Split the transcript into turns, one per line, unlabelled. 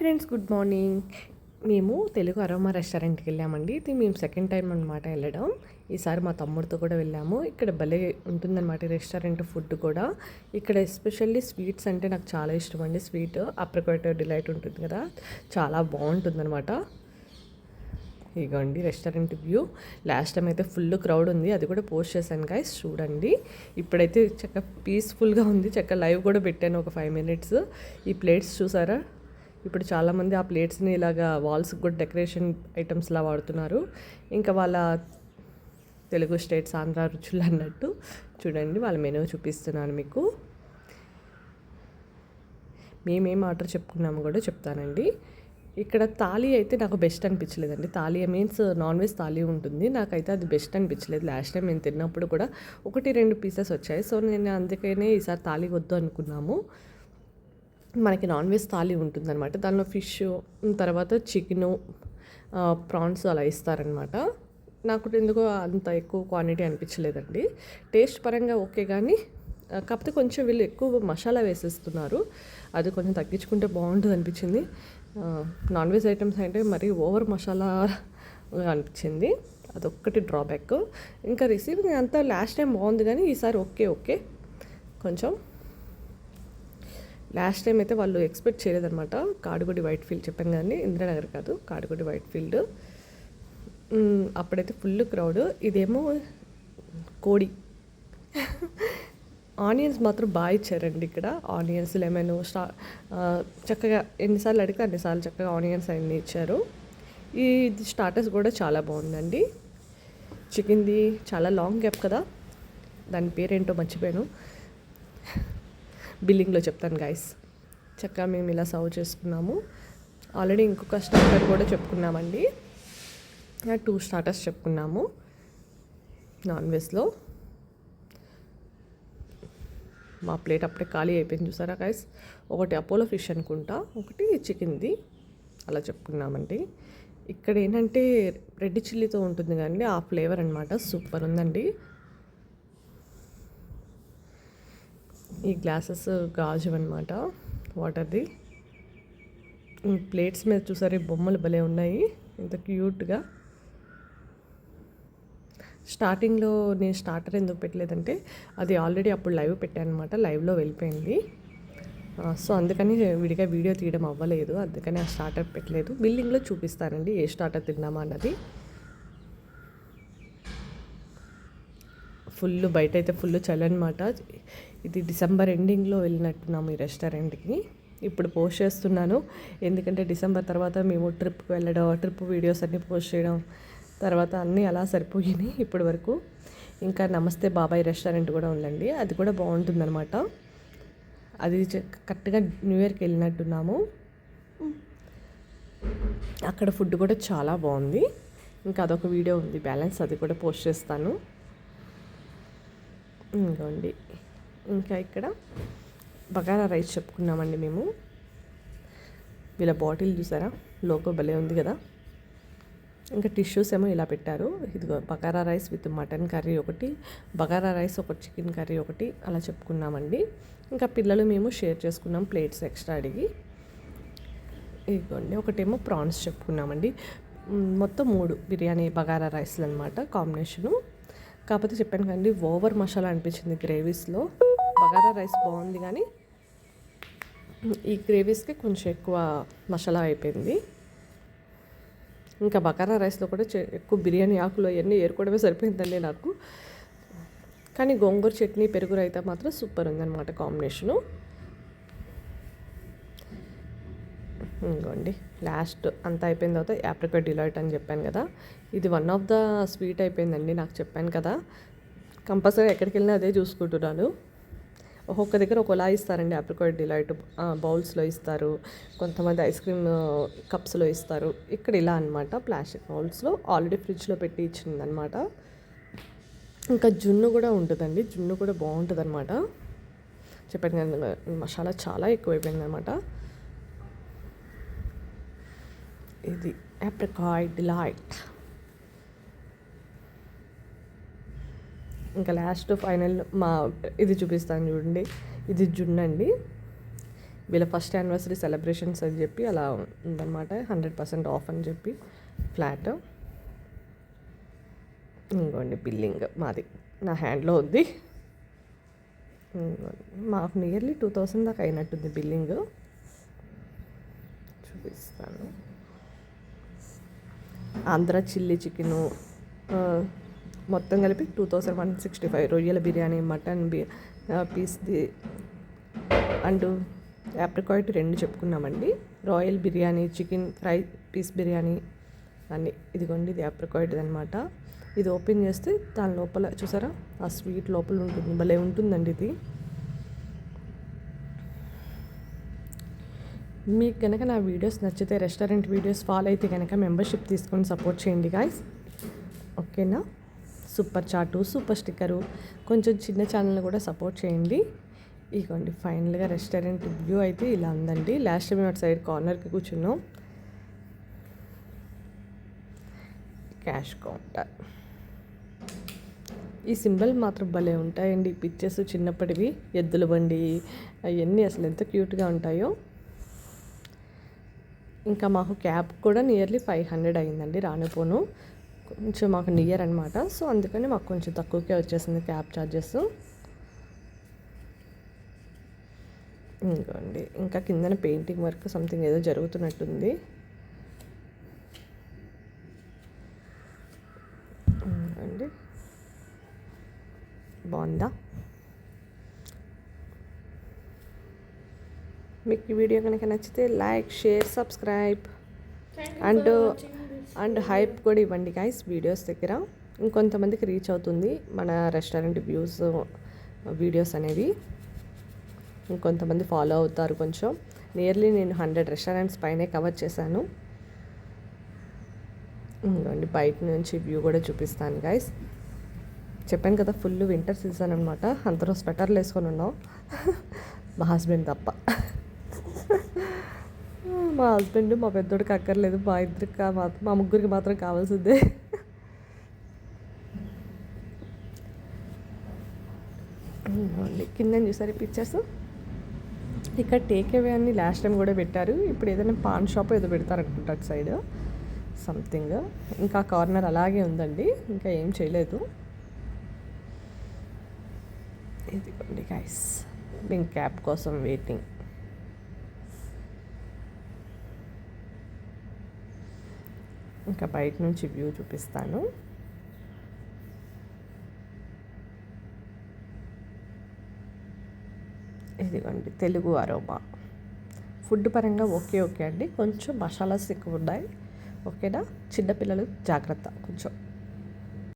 Friends good morning మేము Telugu aroma రెస్టారెంట్కి వెళ్ళామండి. ఇది మేము సెకండ్ టైం అనమాట వెళ్ళడం. ఈసారి మా తమ్ముడితో కూడా వెళ్ళాము. ఇక్కడ భలే ఉంటుందన్నమాట రెస్టారెంట్ ఫుడ్ కూడా. ఇక్కడ ఎస్పెషల్లీ స్వీట్స్ అంటే నాకు చాలా ఇష్టం అండి. స్వీట్ అప్రికాట్ డిలైట్ ఉంటుంది కదా. చాలా బాగుంటుందన్నమాట. ఇగోండి రెస్టారెంట్ వ్యూ. లాస్ట్ టైం అయితే ఫుల్ క్రౌడ్ ఉంది. అది కూడా పోస్ట్ చేశాను గైస్ చూడండి. ఇప్పుడైతే చక్క పీస్ఫుల్గా ఉంది. చక్క లైవ్ కూడా పెట్టాను ఒక ఫైవ్ మినిట్స్ ఈ ప్లేట్స్ చూసారా? ఇప్పుడు చాలామంది ఆ ప్లేట్స్ని ఇలాగా వాల్స్కి కూడా డెకరేషన్ ఐటమ్స్లా వాడుతున్నారు. ఇంకా వాళ్ళ తెలుగు స్టేట్స్ ఆంధ్ర రుచులు అన్నట్టు చూడండి వాళ్ళ మెనూ చూపిస్తున్నాను మీకు. మేమేం ఆర్డర్ చెప్పుకున్నాము కూడా చెప్తానండి. ఇక్కడ తాళి అయితే నాకు best అనిపించలేదండి. Thali means non veg thali ఉంటుంది. నాకైతే అది బెస్ట్ అనిపించలేదు. లాస్ట్ టైం మేము తిన్నప్పుడు కూడా ఒకటి రెండు పీసెస్ వచ్చాయి. సో నేను అందుకనే ఈసారి తాళి వద్దు అనుకున్నాము. మనకి నాన్ వెజ్ థాలీ ఉంటుందన్నమాట. దానిలో ఫిష్ తర్వాత చికెను ప్రాన్స్ అలా ఇస్తారనమాట నాకు ఎందుకో అంత ఎక్కువ క్వాంటిటీ అనిపించలేదండి. టేస్ట్ పరంగా ఓకే కానీ కాకపోతే కొంచెం వీళ్ళు ఎక్కువ మసాలా వేసేస్తున్నారు. అది కొంచెం తగ్గించుకుంటే బాగుంటుంది అనిపించింది. నాన్ వెజ్ ఐటమ్స్ అంటే మరీ ఓవర్ మసాలా అనిపించింది. అదొక్కటి డ్రాబ్యాక్. ఇంకా రిసీవింగ్ అంతా లాస్ట్ టైం బాగుంది కానీ ఈసారి ఓకే ఓకే. కొంచెం లాస్ట్ టైం అయితే వాళ్ళు ఎక్స్పెక్ట్ చేయలేదన్నమాట. కాడుగుడి వైట్ ఫీల్డ్ చెప్పాను కానీ ఇంద్రనగర్ కాదు కాడుగుడి వైట్ ఫీల్డ్. అప్పుడైతే ఫుల్ క్రౌడ్ ఇదేమో కోడి. ఆనియన్స్ మాత్రం బాగా ఇచ్చారండి ఇక్కడ. ఆనియన్స్ లెమన్ స్టా చక్కగా ఎన్నిసార్లు అడిగితే అన్నిసార్లు చక్కగా ఆనియన్స్ అన్నీ ఇచ్చారు. ఈ స్టార్టర్స్ కూడా చాలా బాగుందండి. చికెన్ది చాలా లాంగ్ గ్యాప్ కదా. దాని పేరేంటో మర్చిపోయాను. బిల్లింగ్లో చెప్తాను గాయస్ చక్కగా మేము ఇలా సర్వ్ చేసుకున్నాము. ఆల్రెడీ ఇంకొక స్టార్టర్ కూడా చెప్పుకున్నామండి. టూ స్టార్టర్స్ చెప్పుకున్నాము. నాన్ వెజ్లో మా ప్లేట్ అప్పుడే ఖాళీ అయిపోయింది చూసారా గాయస్ ఒకటి అపోలో ఫిష్ అనుకుంటా ఒకటి చికెన్ది. అలా చెప్పుకున్నామండి. ఇక్కడ ఏంటంటే రెడ్ చిల్లీతో ఉంటుంది కానీ ఆ ఫ్లేవర్ అనమాట సూపర్ ఉందండి. ఈ గ్లాసెస్ గాజు అనమాట వాటర్ది ప్లేట్స్ మీద చూసారు బొమ్మలు భలే ఉన్నాయి ఇంత క్యూట్గా. స్టార్టింగ్లో నేను స్టార్టర్ ఎందుకు పెట్టలేదంటే అది ఆల్రెడీ అప్పుడు లైవ్ పెట్టాను అనమాట లైవ్లో వెళ్ళిపోయింది. సో అందుకని విడిగా వీడియో తీయడం అవ్వలేదు అందుకని ఆ స్టార్టర్ పెట్టలేదు. బిల్డింగ్లో చూపిస్తానండి ఏ స్టార్టర్ తిన్నామా అన్నది. ఫుల్ బయట అయితే ఫుల్ చలి అనమాట ఇది డిసెంబర్ ఎండింగ్లో వెళ్ళినట్టున్నాము ఈ రెస్టారెంట్కి. ఇప్పుడు పోస్ట్ చేస్తున్నాను. ఎందుకంటే డిసెంబర్ తర్వాత మేము ట్రిప్కి వెళ్ళడం ట్రిప్ వీడియోస్ అన్నీ పోస్ట్ చేయడం తర్వాత అన్నీ అలా సరిపోయినాయి ఇప్పటి వరకు. ఇంకా నమస్తే బాబాయ్ రెస్టారెంట్ కూడా ఉందండి. అది కూడా బాగుంటుందన్నమాట. అది కరెక్ట్గా న్యూ ఇయర్కి వెళ్ళినట్టున్నాము. అక్కడ ఫుడ్ కూడా చాలా బాగుంది. ఇంకా అదొక వీడియో ఉంది. బ్యాలెన్స్ అది కూడా పోస్ట్ చేస్తాను. ఇంకోండి. ఇంకా ఇక్కడ బగారా రైస్ చెప్పుకున్నామండి మేము. వీళ్ళ బాటిల్ చూసారా? లోగో భలే ఉంది కదా. ఇంకా టిష్యూస్ ఏమో ఇలా పెట్టారు. ఇదిగో bagara rice with mutton curry ఒకటి బగారా రైస్ ఒక చికెన్ కర్రీ ఒకటి అలా చెప్పుకున్నామండి. ఇంకా పిల్లలు మేము షేర్ చేసుకున్నాం ప్లేట్స్ ఎక్స్ట్రా అడిగి. ఇదిగోండి ఒకటేమో ప్రాన్స్ చెప్పుకున్నామండి. మొత్తం మూడు బిర్యానీ బగారా రైస్లు అనమాట కాంబినేషను. కాకపోతే చెప్పాను కదండి ఓవర్ మసాలా అనిపించింది గ్రేవీస్లో. బగారా రైస్ బాగుంది కానీ ఈ గ్రేవీస్కి కొంచెం ఎక్కువ మసాలా అయిపోయింది. ఇంకా బకారా రైస్లో కూడా ఎక్కువ బిర్యానీ ఆకులు అవన్నీ ఏరుకోవడమే సరిపోయిందండి నాకు. కానీ గోంగూర చట్నీ పెరుగు రైతా మాత్రం సూపర్ ఉందన్నమాట కాంబినేషను. ఇంకోండి లాస్ట్ అంతా అయిపోయిన తర్వాత యాప్రికాట్ డిలైట్ అని చెప్పాను కదా. ఇది వన్ ఆఫ్ ద స్వీట్ అయిపోయిందండి నాకు చెప్పాను కదా. కంపల్సరీ ఎక్కడికి వెళ్ళినా అదే చూసుకుంటున్నాను. ఒక్కొక్క దగ్గర ఒకలా ఇస్తారండి ఆప్రికాట్ డిలైట్ బౌల్స్లో ఇస్తారు. కొంతమంది ఐస్ క్రీమ్ కప్స్లో ఇస్తారు. ఇక్కడ ఇలా అనమాట ప్లాస్టిక్ బౌల్స్లో ఆల్రెడీ ఫ్రిడ్జ్లో పెట్టి ఇచ్చిందనమాట ఇంకా జున్ను కూడా ఉంటుందండి జున్ను కూడా బాగుంటుంది అనమాట చెప్పాను కానీ మసాలా చాలా ఎక్కువైపోయింది అనమాట ఇది apricot డిలైట్ ఇంకా లాస్ట్ ఫైనల్ మా ఇది చూపిస్తాను చూడండి. ఇది జున్ను అండి వీళ్ళ ఫస్ట్ యానివర్సరీ సెలబ్రేషన్స్ అని చెప్పి అలా ఉందన్నమాట. హండ్రెడ్ పర్సెంట్ ఆఫ్ అని చెప్పి ఫ్లాట్ ఇంకోండి బిల్లింగ్ మాది. నా హ్యాండ్లో ఉంది. మాకు నియర్లీ టూ థౌసండ్ దాకా అయినట్టుంది బిల్లింగ్ చూపిస్తాను. ఆంధ్ర చిల్లీ చికెను మొత్తం కలిపి two thousand one sixty five రొయ్యల బిర్యానీ మటన్ బి పీస్ది అండ్ యాప్రికాయిట్ రెండు చెప్పుకున్నామండి. Royal biryani chicken fry piece biryani అన్ని. ఇదిగోండి ఇది యాప్రికాయిట్ అనమాట ఇది ఓపెన్ చేస్తే దాని లోపల చూసారా? ఆ స్వీట్ లోపల ఉంటుంది. భలే ఉంటుందండి ఇది. మీకు కనుక నా వీడియోస్ నచ్చితే రెస్టారెంట్ వీడియోస్ ఫాలో అయితే కనుక మెంబర్షిప్ తీసుకొని సపోర్ట్ చేయండి గాయస్ ఓకేనా? సూపర్ చాటు సూపర్ స్టిక్కరు. కొంచెం చిన్న ఛానల్ కూడా సపోర్ట్ చేయండి. ఇదిగోండి ఫైనల్గా రెస్టారెంట్ వ్యూ అయితే ఇలా ఉందండి. లాస్ట్ మేము అటు సైడ్ కార్నర్కి కూర్చున్నాం. Cash counter. ఈ సింబల్ మాత్రం భలే ఉంటాయండి. పిక్చర్స్ చిన్నప్పటివి ఎద్దుల బండి అవన్నీ అసలు ఎంత క్యూట్గా ఉంటాయో. ఇంకా మాకు క్యాబ్ కూడా నియర్లీ ఫైవ్ హండ్రెడ్ అయిందండి రానుపోను. కొంచెం మాకు నియర్ అనమాట సో అందుకని మాకు కొంచెం తక్కువకే వచ్చేసింది క్యాబ్ ఛార్జెస్ ఇంకోండి ఇంకా కిందన పెయింటింగ్ వర్క్ సంథింగ్ ఏదో జరుగుతున్నట్టుంది. ఇంకోండి బాగుందా? మీకు ఈ వీడియో కనుక నచ్చితే like share subscribe and and hype కూడా ఇవ్వండి గాయస్ వీడియోస్ దగ్గర. ఇంకొంతమందికి రీచ్ అవుతుంది మన రెస్టారెంట్ వ్యూస్ వీడియోస్ అనేవి. ఇంకొంతమంది ఫాలో అవుతారు కొంచెం. నియర్లీ నేను హండ్రెడ్ రెస్టారెంట్స్ పైనే కవర్ చేశాను. ఇంకోండి బయట నుంచి వ్యూ కూడా చూపిస్తాను గైస్ చెప్పాను కదా ఫుల్ వింటర్ సీజన్ అనమాట అందరూ స్వెటర్లు వేసుకొని ఉన్నాం. మా హస్బెండ్ తప్ప. మా హస్బెండ్ మా పెద్దోడికి అక్కర్లేదు. మా ఇద్దరికి మా ముగ్గురికి మాత్రం కావాల్సిందే. కింద చూసారు పిక్చర్స్ ఇక్కడ టేక్ అవే అని లాస్ట్ టైం కూడా పెట్టారు. ఇప్పుడు ఏదైనా పాన్ షాప్ ఏదో పెడతారు అనుకుంటా అటు సైడ్ సంథింగ్ ఇంకా కార్నర్ అలాగే ఉందండి. ఇంకా ఏం చేయలేదు. ఇదిగోండి గైస్ మేము క్యాబ్ కోసం వెయిటింగ్ ఇంకా బయట నుంచి వ్యూ చూపిస్తాను. ఇదిగోండి తెలుగు అరోమా. ఫుడ్ పరంగా ఓకే ఓకే అండి. కొంచెం మసాలాస్ ఎక్కువ ఉన్నాయి. ఓకేనా? చిన్నపిల్లలు జాగ్రత్త కొంచెం.